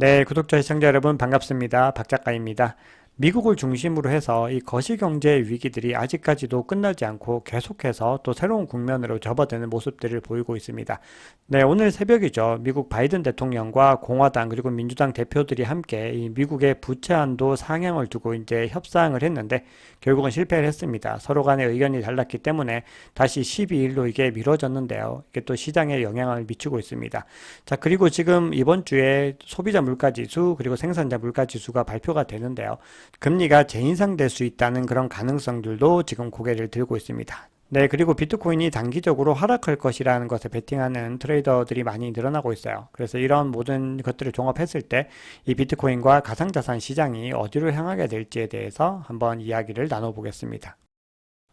네, 구독자 시청자 여러분 반갑습니다. 박 작가입니다. 미국을 중심으로 해서 이 거시경제 위기들이 아직까지도 끝나지 않고 계속해서 또 새로운 국면으로 접어드는 모습들을 보이고 있습니다. 네, 오늘 새벽이죠. 미국 바이든 대통령과 공화당 그리고 민주당 대표들이 함께 이 미국의 부채 한도 상향을 두고 이제 협상을 했는데 결국은 실패를 했습니다. 서로 간의 의견이 달랐기 때문에 다시 12일로 이게 미뤄졌는데요. 이게 또 시장에 영향을 미치고 있습니다. 자, 그리고 지금 이번 주에 소비자 물가 지수 그리고 생산자 물가 지수가 발표가 되는데요. 금리가 재인상될 수 있다는 그런 가능성들도 지금 고개를 들고 있습니다. 네, 그리고 비트코인이 단기적으로 하락할 것이라는 것에 베팅하는 트레이더들이 많이 늘어나고 있어요. 그래서 이런 모든 것들을 종합했을 때 이 비트코인과 가상자산 시장이 어디로 향하게 될지에 대해서 한번 이야기를 나눠보겠습니다.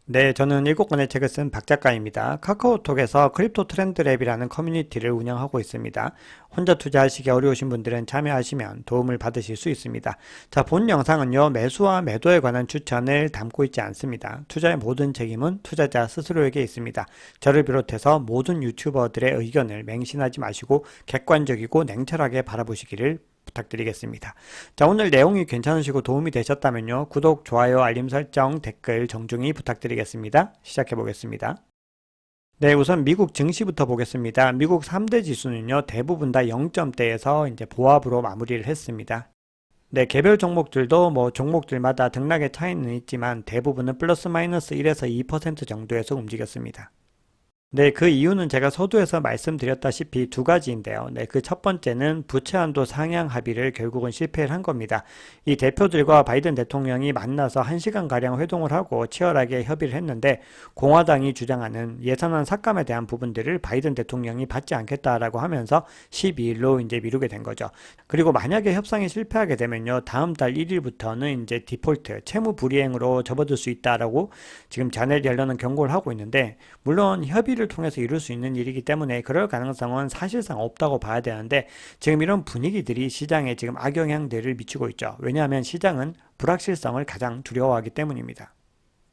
네, 저는 일곱 권의 책을 쓴 박 작가입니다. 카카오톡에서 크립토 트렌드랩이라는 커뮤니티를 운영하고 있습니다. 혼자 투자하시기 어려우신 분들은 참여하시면 도움을 받으실 수 있습니다. 자, 본 영상은요, 매수와 매도에 관한 추천을 담고 있지 않습니다. 투자의 모든 책임은 투자자 스스로에게 있습니다. 저를 비롯해서 모든 유튜버들의 의견을 맹신하지 마시고 객관적이고 냉철하게 바라보시기를 부탁드리겠습니다. 자, 오늘 내용이 괜찮으시고 도움이 되셨다면요. 구독, 좋아요, 알림 설정, 댓글 정중히 부탁드리겠습니다. 시작해 보겠습니다. 네, 우선 미국 증시부터 보겠습니다. 미국 3대 지수는요, 대부분 다 0점대에서 이제 보합으로 마무리를 했습니다. 네, 개별 종목들도 뭐 종목들마다 등락의 차이는 있지만 대부분은 플러스 마이너스 1에서 2% 정도에서 움직였습니다. 네, 그 이유는 제가 서두에서 말씀드렸다시피 두 가지인데요. 네, 그 첫 번째는 부채 한도 상향 합의를 결국은 실패를 한 겁니다. 이 대표들과 바이든 대통령이 만나서 1시간 가량 회동을 하고 치열하게 협의를 했는데 공화당이 주장하는 예산안 삭감에 대한 부분들을 바이든 대통령이 받지 않겠다라고 하면서 12일로 이제 미루게 된 거죠. 그리고 만약에 협상이 실패하게 되면요. 다음 달 1일부터는 이제 디폴트, 채무 불이행으로 접어들 수 있다라고 지금 자넷 옐런은 경고를 하고 있는데 물론 협의 를 통해서 이룰 수 있는 일이기 때문에 그럴 가능성은 사실상 없다고 봐야 되는데 지금 이런 분위기들이 시장에 지금 악영향들을 미치고 있죠. 왜냐하면 시장은 불확실성을 가장 두려워하기 때문입니다.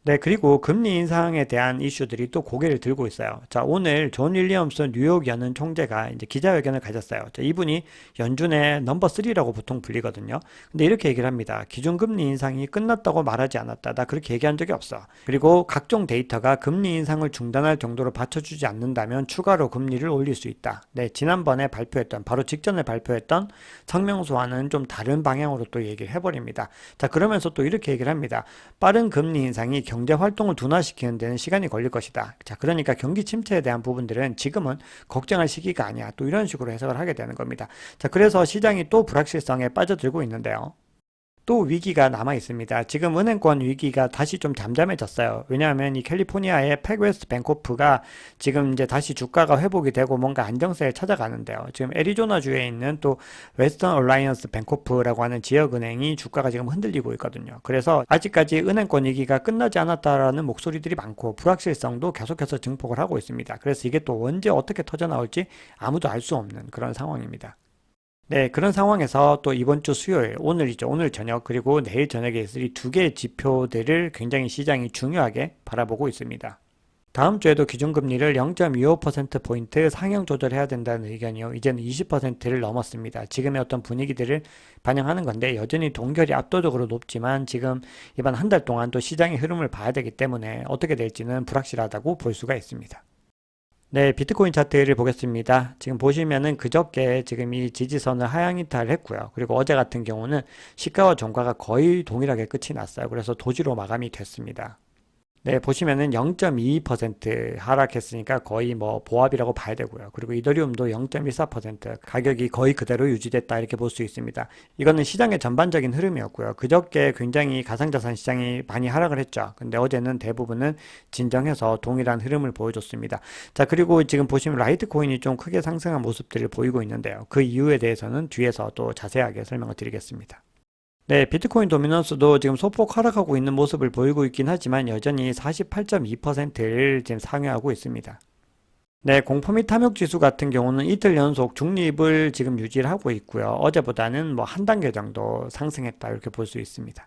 네, 그리고 금리 인상에 대한 이슈들이 또 고개를 들고 있어요. 자, 오늘 존 윌리엄슨 뉴욕 연은 총재가 이제 기자회견을 가졌어요. 자, 이분이 연준의 넘버 3라고 보통 불리거든요. 근데 이렇게 얘기를 합니다. 기준금리 인상이 끝났다고 말하지 않았다. 나 그렇게 얘기한 적이 없어. 그리고 각종 데이터가 금리 인상을 중단할 정도로 받쳐주지 않는다면 추가로 금리를 올릴 수 있다. 네, 지난번에 발표했던, 바로 직전에 발표했던 성명서와는 좀 다른 방향으로 또 얘기를 해버립니다. 자, 그러면서 또 이렇게 얘기를 합니다. 빠른 금리 인상이 경제 활동을 둔화시키는 데는 시간이 걸릴 것이다. 자, 그러니까 경기 침체에 대한 부분들은 지금은 걱정할 시기가 아니야. 또 이런 식으로 해석을 하게 되는 겁니다. 자, 그래서 시장이 또 불확실성에 빠져들고 있는데요. 또 위기가 남아 있습니다. 지금 은행권 위기가 다시 좀 잠잠해졌어요. 왜냐하면 이 캘리포니아의 팩웨스트 뱅코프가 지금 이제 다시 주가가 회복이 되고 뭔가 안정세를 찾아가는데요. 지금 애리조나 주에 있는 또 웨스턴 얼라이언스 뱅코프라고 하는 지역 은행이 주가가 지금 흔들리고 있거든요. 그래서 아직까지 은행권 위기가 끝나지 않았다라는 목소리들이 많고 불확실성도 계속해서 증폭을 하고 있습니다. 그래서 이게 또 언제 어떻게 터져 나올지 아무도 알 수 없는 그런 상황입니다. 네, 그런 상황에서 또 이번 주 수요일, 오늘이죠. 오늘 저녁, 그리고 내일 저녁에 있을 이 두 개의 지표들을 굉장히 시장이 중요하게 바라보고 있습니다. 다음 주에도 기준금리를 0.25%포인트 상향 조절해야 된다는 의견이요. 이제는 20%를 넘었습니다. 지금의 어떤 분위기들을 반영하는 건데 여전히 동결이 압도적으로 높지만 지금 이번 한 달 동안 또 시장의 흐름을 봐야 되기 때문에 어떻게 될지는 불확실하다고 볼 수가 있습니다. 네, 비트코인 차트를 보겠습니다. 지금 보시면은 그저께 지금 이 지지선을 하향 이탈을 했고요. 그리고 어제 같은 경우는 시가와 종가가 거의 동일하게 끝이 났어요. 그래서 도지로 마감이 됐습니다. 네, 보시면은 0.22% 하락했으니까 거의 뭐 보합이라고 봐야 되고요. 그리고 이더리움도 0.14% 가격이 거의 그대로 유지됐다 이렇게 볼 수 있습니다. 이거는 시장의 전반적인 흐름이었고요. 그저께 굉장히 가상자산 시장이 많이 하락을 했죠. 근데 어제는 대부분은 진정해서 동일한 흐름을 보여줬습니다. 자, 그리고 지금 보시면 라이트코인이 좀 크게 상승한 모습들을 보이고 있는데요. 그 이유에 대해서는 뒤에서 또 자세하게 설명을 드리겠습니다. 네, 비트코인 도미넌스도 지금 소폭 하락하고 있는 모습을 보이고 있긴 하지만 여전히 48.2%를 지금 상회하고 있습니다. 네, 공포 및 탐욕 지수 같은 경우는 이틀 연속 중립을 지금 유지를 하고 있고요. 어제보다는 뭐 한 단계 정도 상승했다 이렇게 볼 수 있습니다.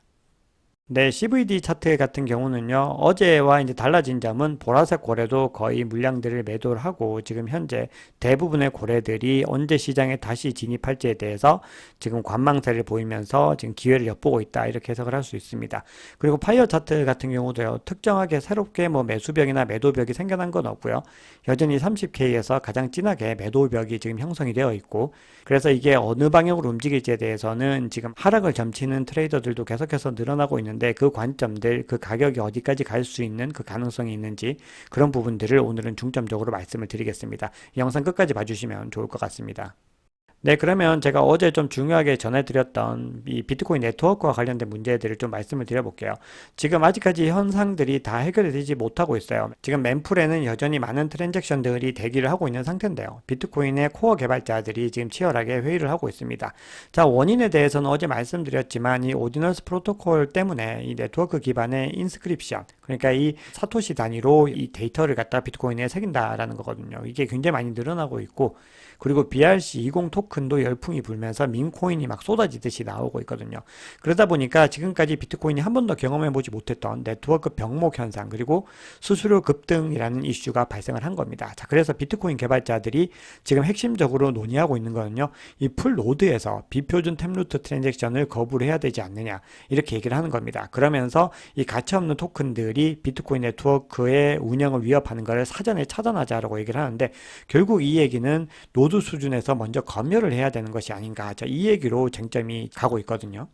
네, CVD 차트 같은 경우는요, 어제와 이제 달라진 점은 보라색 고래도 거의 물량들을 매도를 하고 지금 현재 대부분의 고래들이 언제 시장에 다시 진입할지에 대해서 지금 관망세를 보이면서 지금 기회를 엿보고 있다. 이렇게 해석을 할 수 있습니다. 그리고 파이어 차트 같은 경우도요, 특정하게 새롭게 뭐 매수벽이나 매도벽이 생겨난 건 없고요. 여전히 30K에서 가장 진하게 매도벽이 지금 형성이 되어 있고, 그래서 이게 어느 방향으로 움직일지에 대해서는 지금 하락을 점치는 트레이더들도 계속해서 늘어나고 있는 데 그 관점들, 그 가격이 어디까지 갈 수 있는 그 가능성이 있는지 그런 부분들을 오늘은 중점적으로 말씀을 드리겠습니다. 이 영상 끝까지 봐주시면 좋을 것 같습니다. 네, 그러면 제가 어제 좀 중요하게 전해드렸던 이 비트코인 네트워크와 관련된 문제들을 좀 말씀을 드려볼게요. 지금 아직까지 현상들이 다 해결이 되지 못하고 있어요. 지금 멤풀에는 여전히 많은 트랜잭션들이 대기를 하고 있는 상태인데요. 비트코인의 코어 개발자들이 지금 치열하게 회의를 하고 있습니다. 자, 원인에 대해서는 어제 말씀드렸지만 이 오디너스 프로토콜 때문에 이 네트워크 기반의 인스크립션, 그러니까 이 사토시 단위로 이 데이터를 갖다 비트코인에 새긴다라는 거거든요. 이게 굉장히 많이 늘어나고 있고, 그리고 BRC20 토큰도 열풍이 불면서 민코인이 막 쏟아지듯이 나오고 있거든요. 그러다 보니까 지금까지 비트코인이 한 번도 경험해보지 못했던 네트워크 병목 현상 그리고 수수료 급등이라는 이슈가 발생을 한 겁니다. 자, 그래서 비트코인 개발자들이 지금 핵심적으로 논의하고 있는 거는요. 이 풀 노드에서 비표준 템루트 트랜잭션을 거부를 해야 되지 않느냐 이렇게 얘기를 하는 겁니다. 그러면서 이 가치없는 토큰들이 비트코인 네트워크의 운영을 위협하는 것을 사전에 차단하자라고 얘기를 하는데 결국 이 얘기는 노 노드 수준에서 먼저 검열을 해야 되는 것이 아닌가. 자, 이 얘기로 쟁점이 가고 있거든요.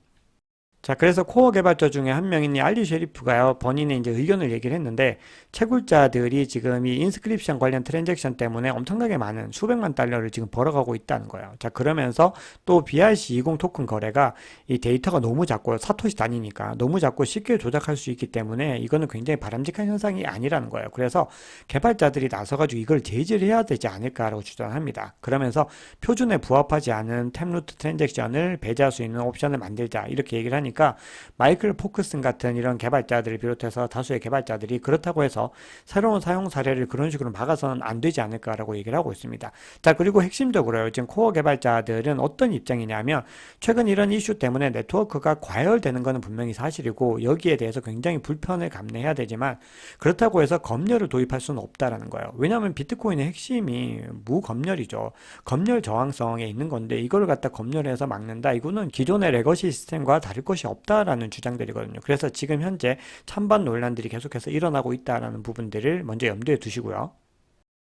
자, 그래서 코어 개발자 중에 한 명인 이 알리 쉐리프가요, 본인의 이제 의견을 얘기를 했는데, 채굴자들이 지금 이 인스크립션 관련 트랜잭션 때문에 엄청나게 많은 수백만 달러를 지금 벌어가고 있다는 거예요. 자, 그러면서 또 BRC20 토큰 거래가 이 데이터가 너무 작고, 사토시 단위니까 너무 작고 쉽게 조작할 수 있기 때문에 이거는 굉장히 바람직한 현상이 아니라는 거예요. 그래서 개발자들이 나서가지고 이걸 제지를 해야 되지 않을까라고 주장합니다. 그러면서 표준에 부합하지 않은 템루트 트랜잭션을 배제할 수 있는 옵션을 만들자. 이렇게 얘기를 하니까 보니까 마이클 포크슨 같은 이런 개발자들을 비롯해서 다수의 개발자들이 그렇다고 해서 새로운 사용 사례를 그런 식으로 막아서는 안 되지 않을까라고 얘기를 하고 있습니다. 자, 그리고 핵심적으로요. 지금 코어 개발자들은 어떤 입장이냐면 최근 이런 이슈 때문에 네트워크가 과열되는 것은 분명히 사실이고 여기에 대해서 굉장히 불편을 감내해야 되지만 그렇다고 해서 검열을 도입할 수는 없다라는 거예요. 왜냐하면 비트코인의 핵심이 무검열이죠. 검열 저항성에 있는 건데 이걸 갖다 검열해서 막는다. 이거는 기존의 레거시 시스템과 다를 것이 것이 없다라는 주장들이거든요. 그래서 지금 현재 찬반 논란들이 계속해서 일어나고 있다라는 부분들을 먼저 염두에 두시고요.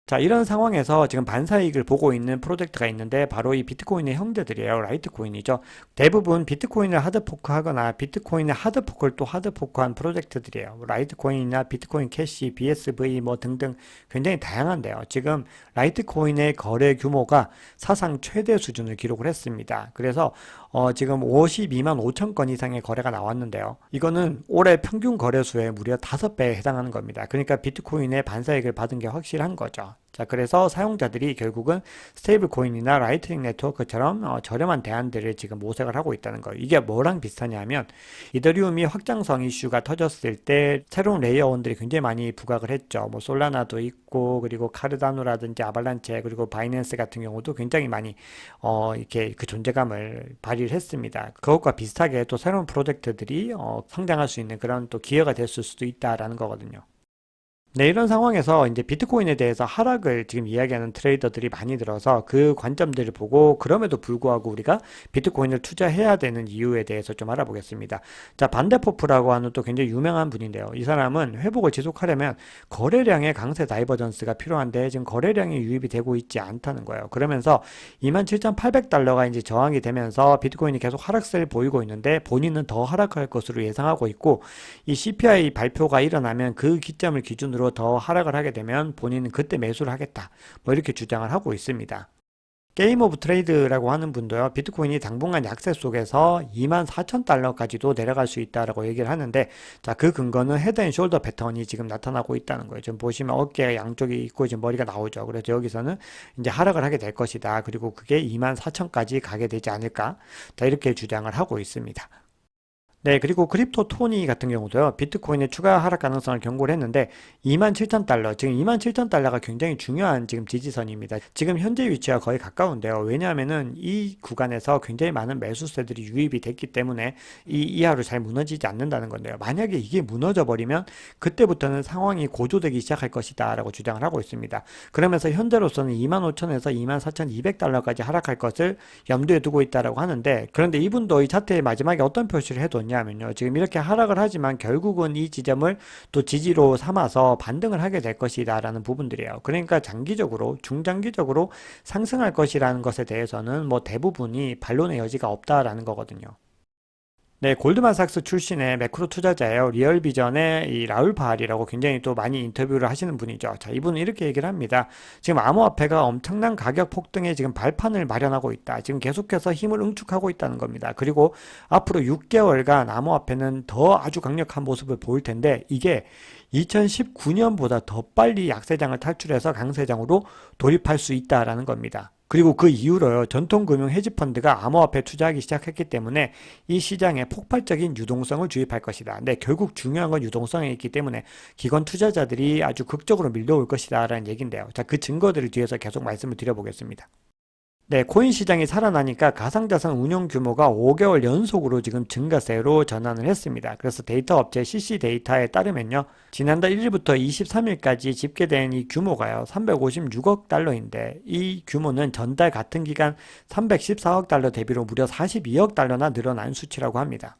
자, 이런 상황에서 지금 반사이익을 보고 있는 프로젝트가 있는데 바로 이 비트코인의 형제들이에요. 라이트코인이죠. 대부분 비트코인을 하드포크 하거나 비트코인의 하드포크를 또 하드포크한 프로젝트들이에요. 라이트코인이나 비트코인 캐시, BSV 뭐 등등 굉장히 다양한데요. 지금 라이트코인의 거래 규모가 사상 최대 수준을 기록을 했습니다. 그래서 어, 지금 52만 5천 건 이상의 거래가 나왔는데요. 이거는 올해 평균 거래수의 무려 5배에 해당하는 겁니다. 그러니까 비트코인의 반사이익을 받은 게 확실한 거죠. 자, 그래서 사용자들이 결국은 스테이블 코인이나 라이트닝 네트워크처럼 어, 저렴한 대안들을 지금 모색을 하고 있다는 거예요. 이게 뭐랑 비슷하냐면 이더리움이 확장성 이슈가 터졌을 때 새로운 레이어원들이 굉장히 많이 부각을 했죠. 뭐 솔라나도 있고 그리고 카르다노라든지 아발란체 그리고 바이낸스 같은 경우도 굉장히 많이 어, 이렇게 그 존재감을 발휘를 했습니다. 그것과 비슷하게 또 새로운 프로젝트들이 어, 성장할 수 있는 그런 또 기회가 됐을 수도 있다라는 거거든요. 네, 이런 상황에서 이제 비트코인에 대해서 하락을 지금 이야기하는 트레이더들이 많이 들어서 그 관점들을 보고 그럼에도 불구하고 우리가 비트코인을 투자해야 되는 이유에 대해서 좀 알아보겠습니다. 자, 반대포프라고 하는 또 굉장히 유명한 분인데요. 이 사람은 회복을 지속하려면 거래량의 강세 다이버전스가 필요한데 지금 거래량이 유입이 되고 있지 않다는 거예요. 그러면서 27,800달러가 이제 저항이 되면서 비트코인이 계속 하락세를 보이고 있는데 본인은 더 하락할 것으로 예상하고 있고 이 CPI 발표가 일어나면 그 기점을 기준으로 기준으로 더 하락을 하게 되면 본인은 그때 매수를 하겠다. 뭐 이렇게 주장을 하고 있습니다. 게임 오브 트레이드라고 하는 분도요, 비트코인이 당분간 약세 속에서 2만 4천 달러까지도 내려갈 수 있다라고 얘기를 하는데, 자, 그 근거는 헤드 앤 숄더 패턴이 지금 나타나고 있다는 거예요. 지금 보시면 어깨 양쪽이 있고 지금 머리가 나오죠. 그래서 여기서는 이제 하락을 하게 될 것이다. 그리고 그게 2만 4천까지 가게 되지 않을까. 자, 이렇게 주장을 하고 있습니다. 네, 그리고 크립토 토니 같은 경우도요, 비트코인의 추가 하락 가능성을 경고를 했는데, 27,000달러, 지금 27,000달러가 굉장히 중요한 지금 지지선입니다. 지금 현재 위치와 거의 가까운데요. 왜냐하면은 이 구간에서 굉장히 많은 매수세들이 유입이 됐기 때문에 이 이하로 잘 무너지지 않는다는 건데요. 만약에 이게 무너져 버리면 그때부터는 상황이 고조되기 시작할 것이다 라고 주장을 하고 있습니다. 그러면서 현재로서는 25,000에서 24,200달러까지 하락할 것을 염두에 두고 있다라고 하는데, 그런데 이분도 이 차트의 마지막에 어떤 표시를 해 뒀냐면요. 지금 이렇게 하락을 하지만 결국은 이 지점을 또 지지로 삼아서 반등을 하게 될 것이다라는 부분들이에요. 그러니까 장기적으로, 중장기적으로 상승할 것이라는 것에 대해서는 뭐 대부분이 반론의 여지가 없다라는 거거든요. 네, 골드만삭스 출신의 매크로 투자자예요. 리얼비전의 이 라울 바알이라고 굉장히 또 많이 인터뷰를 하시는 분이죠. 자, 이분은 이렇게 얘기를 합니다. 지금 암호화폐가 엄청난 가격 폭등에 지금 발판을 마련하고 있다. 지금 계속해서 힘을 응축하고 있다는 겁니다. 그리고 앞으로 6개월간 암호화폐는 더 아주 강력한 모습을 보일 텐데 이게 2019년보다 더 빨리 약세장을 탈출해서 강세장으로 돌입할 수 있다라는 겁니다. 그리고 그 이후로요, 전통금융 헤지펀드가 암호화폐 투자하기 시작했기 때문에 이 시장에 폭발적인 유동성을 주입할 것이다. 근데 결국 중요한 건 유동성에 있기 때문에 기관 투자자들이 아주 극적으로 밀려올 것이다. 라는 얘기인데요. 자, 그 증거들을 뒤에서 계속 말씀을 드려보겠습니다. 네, 코인 시장이 살아나니까 가상자산 운용 규모가 5개월 연속으로 지금 증가세로 전환을 했습니다. 그래서 데이터 업체 CC 데이터에 따르면요. 지난달 1일부터 23일까지 집계된 이 규모가요. 356억 달러인데 이 규모는 전달 같은 기간 314억 달러 대비로 무려 42억 달러나 늘어난 수치라고 합니다.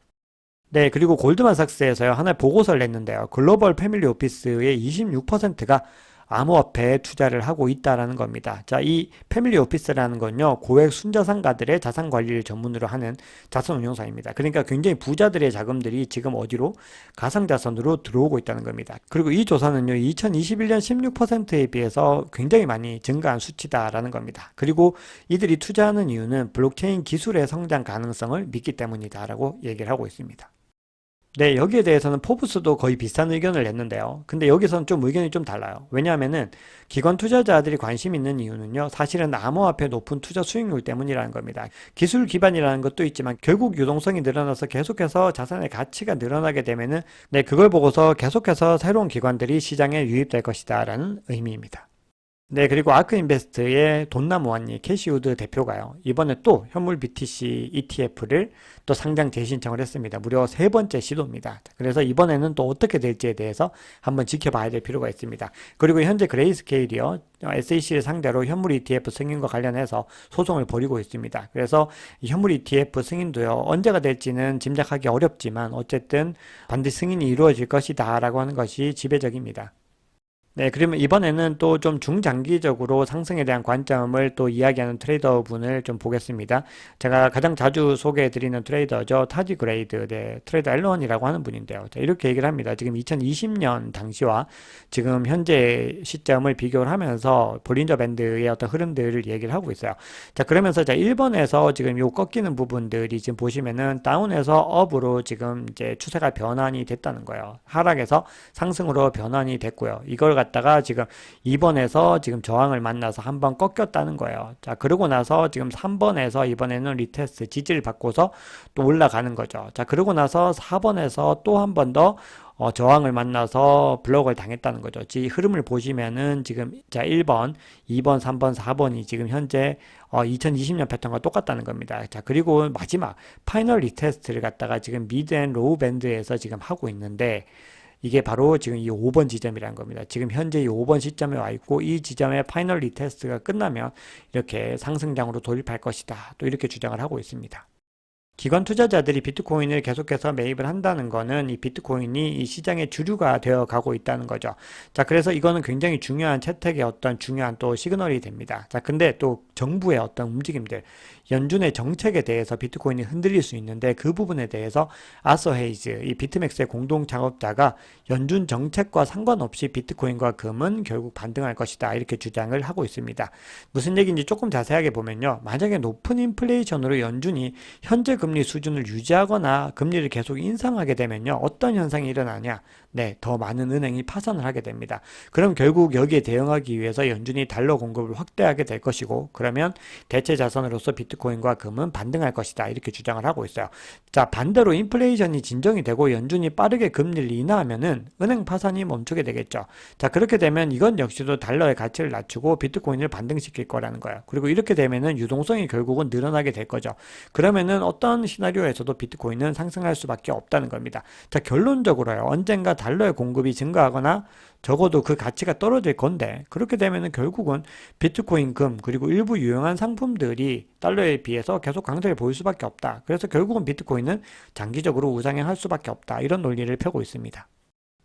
네, 그리고 골드만삭스에서요. 하나의 보고서를 냈는데요. 글로벌 패밀리 오피스의 26%가 암호화폐에 투자를 하고 있다라는 겁니다. 자, 이 패밀리 오피스라는 건요, 고액 순자산가들의 자산 관리를 전문으로 하는 자산 운용사입니다. 그러니까 굉장히 부자들의 자금들이 지금 어디로 가상자산으로 들어오고 있다는 겁니다. 그리고 이 조사는요, 2021년 16%에 비해서 굉장히 많이 증가한 수치다라는 겁니다. 그리고 이들이 투자하는 이유는 블록체인 기술의 성장 가능성을 믿기 때문이다라고 얘기를 하고 있습니다. 네, 여기에 대해서는 포브스도 거의 비슷한 의견을 냈는데요. 근데 여기서는 좀 의견이 좀 달라요. 왜냐하면은 기관 투자자들이 관심 있는 이유는요. 사실은 암호화폐 높은 투자 수익률 때문이라는 겁니다. 기술 기반이라는 것도 있지만 결국 유동성이 늘어나서 계속해서 자산의 가치가 늘어나게 되면은 네, 그걸 보고서 계속해서 새로운 기관들이 시장에 유입될 것이다라는 의미입니다. 네, 그리고 아크인베스트의 돈나무한니 캐시우드 대표가요. 이번에 또 현물 BTC ETF를 또 상장 재신청을 했습니다. 무려 세 번째 시도입니다. 그래서 이번에는 또 어떻게 될지에 대해서 한번 지켜봐야 될 필요가 있습니다. 그리고 현재 그레이스케일이요. SAC를 상대로 현물 ETF 승인과 관련해서 소송을 벌이고 있습니다. 그래서 현물 ETF 승인도요. 언제가 될지는 짐작하기 어렵지만 어쨌든 반드시 승인이 이루어질 것이다 라고 하는 것이 지배적입니다. 네, 그러면 이번에는 또 좀 중장기적으로 상승에 대한 관점을 또 이야기하는 트레이더 분을 좀 보겠습니다. 제가 가장 자주 소개해드리는 트레이더죠. 타지 그레이드, 네, 트레이더 앨런이라고 하는 분인데요. 자, 이렇게 얘기를 합니다. 지금 2020년 당시와 지금 현재 시점을 비교를 하면서 볼린저 밴드의 어떤 흐름들을 얘기를 하고 있어요. 자, 그러면서 자, 1번에서 지금 요 꺾이는 부분들이 지금 보시면은 다운에서 업으로 지금 이제 추세가 변환이 됐다는 거예요. 하락에서 상승으로 변환이 됐고요. 이걸 갖 다가 지금 2번에서 지금 저항을 만나서 한 번 꺾였다는 거예요. 자, 그러고 나서 지금 3번에서 이번에는 리테스트 지지를 받고서 또 올라가는 거죠. 자, 그러고 나서 4번에서 또 한 번더 어, 저항을 만나서 블록을 당했다는 거죠. 이 흐름을 보시면은 지금 자 1번, 2번, 3번, 4번이 지금 현재 어, 2020년 패턴과 똑같다는 겁니다. 자 그리고 마지막 파이널 리테스트를 갖다가 지금 미드 앤 로우 밴드에서 지금 하고 있는데 이게 바로 지금 이 5번 지점이라는 겁니다. 지금 현재 이 5번 시점에 와 있고 이 지점의 파이널 리테스트가 끝나면 이렇게 상승장으로 돌입할 것이다. 또 이렇게 주장을 하고 있습니다. 기관 투자자들이 비트코인을 계속해서 매입을 한다는 거는 이 비트코인이 이 시장의 주류가 되어 가고 있다는 거죠. 자, 그래서 이거는 굉장히 중요한 채택의 어떤 중요한 또 시그널이 됩니다. 자, 근데 또 정부의 어떤 움직임들, 연준의 정책에 대해서 비트코인이 흔들릴 수 있는데 그 부분에 대해서 아서 헤이즈, 이 비트맥스의 공동 작업자가 연준 정책과 상관없이 비트코인과 금은 결국 반등할 것이다. 이렇게 주장을 하고 있습니다. 무슨 얘기인지 조금 자세하게 보면요. 만약에 높은 인플레이션으로 연준이 현재 금리 수준을 유지하거나 금리를 계속 인상하게 되면요. 어떤 현상이 일어나냐? 네, 더 많은 은행이 파산을 하게 됩니다. 그럼 결국 여기에 대응하기 위해서 연준이 달러 공급을 확대하게 될 것이고, 그러면 대체 자산으로서 비트코인과 금은 반등할 것이다. 이렇게 주장을 하고 있어요. 자, 반대로 인플레이션이 진정이 되고 연준이 빠르게 금리를 인하하면은 은행 파산이 멈추게 되겠죠. 자, 그렇게 되면 이건 역시도 달러의 가치를 낮추고 비트코인을 반등시킬 거라는 거예요. 그리고 이렇게 되면은 유동성이 결국은 늘어나게 될 거죠. 그러면은 어떤 시나리오에서도 비트코인은 상승할 수밖에 없다는 겁니다. 자, 결론적으로요. 언젠가 달러의 공급이 증가하거나 적어도 그 가치가 떨어질 건데 그렇게 되면은 결국은 비트코인 금 그리고 일부 유용한 상품들이 달러에 비해서 계속 강세를 보일 수밖에 없다. 그래서 결국은 비트코인은 장기적으로 우상향할 수밖에 없다. 이런 논리를 펴고 있습니다.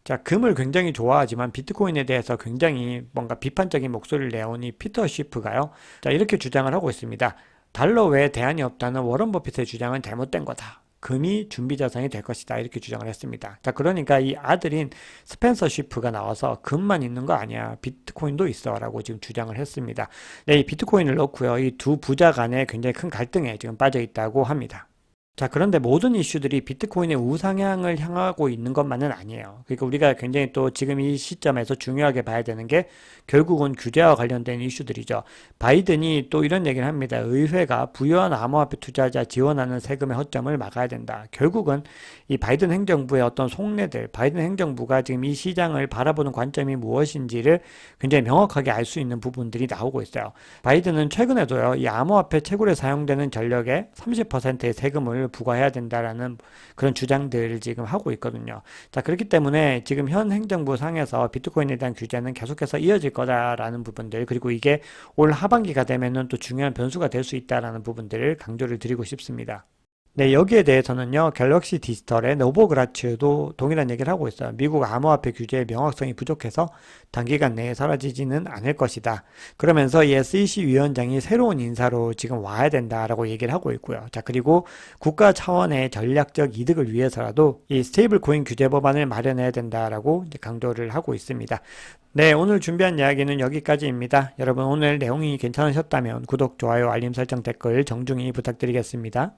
자, 금을 굉장히 좋아하지만 비트코인에 대해서 굉장히 뭔가 비판적인 목소리를 내온 이 피터 쉬프가요. 자, 이렇게 주장을 하고 있습니다. 달러 외에 대안이 없다는 워런 버핏의 주장은 잘못된 거다. 금이 준비 자산이 될 것이다. 이렇게 주장을 했습니다. 자, 그러니까 이 아들인 스펜서 쉬프가 나와서 금만 있는 거 아니야. 비트코인도 있어. 라고 지금 주장을 했습니다. 네, 이 비트코인을 넣고요. 이 두 부자 간에 굉장히 큰 갈등에 지금 빠져 있다고 합니다. 자, 그런데 모든 이슈들이 비트코인의 우상향을 향하고 있는 것만은 아니에요. 그러니까 우리가 굉장히 또 지금 이 시점에서 중요하게 봐야 되는 게 결국은 규제와 관련된 이슈들이죠. 바이든이 또 이런 얘기를 합니다. 의회가 부유한 암호화폐 투자자 지원하는 세금의 허점을 막아야 된다. 결국은 이 바이든 행정부의 어떤 속내들, 바이든 행정부가 지금 이 시장을 바라보는 관점이 무엇인지를 굉장히 명확하게 알 수 있는 부분들이 나오고 있어요. 바이든은 최근에도요, 이 암호화폐 채굴에 사용되는 전력의 30%의 세금을 부과해야 된다라는 그런 주장들을 지금 하고 있거든요. 자, 그렇기 때문에 지금 현 행정부 상에서 비트코인에 대한 규제는 계속해서 이어질 거다라는 부분들, 그리고 이게 올 하반기가 되면은 또 중요한 변수가 될 수 있다라는 부분들을 강조를 드리고 싶습니다. 네, 여기에 대해서는요, 갤럭시 디지털의 노보그라츠도 동일한 얘기를 하고 있어요. 미국 암호화폐 규제의 명확성이 부족해서 단기간 내에 사라지지는 않을 것이다. 그러면서 이 SEC 위원장이 새로운 인사로 지금 와야 된다라고 얘기를 하고 있고요. 자, 그리고 국가 차원의 전략적 이득을 위해서라도 이 스테이블 코인 규제 법안을 마련해야 된다라고 강조를 하고 있습니다. 네, 오늘 준비한 이야기는 여기까지입니다. 여러분 오늘 내용이 괜찮으셨다면 구독, 좋아요, 알림 설정, 댓글 정중히 부탁드리겠습니다.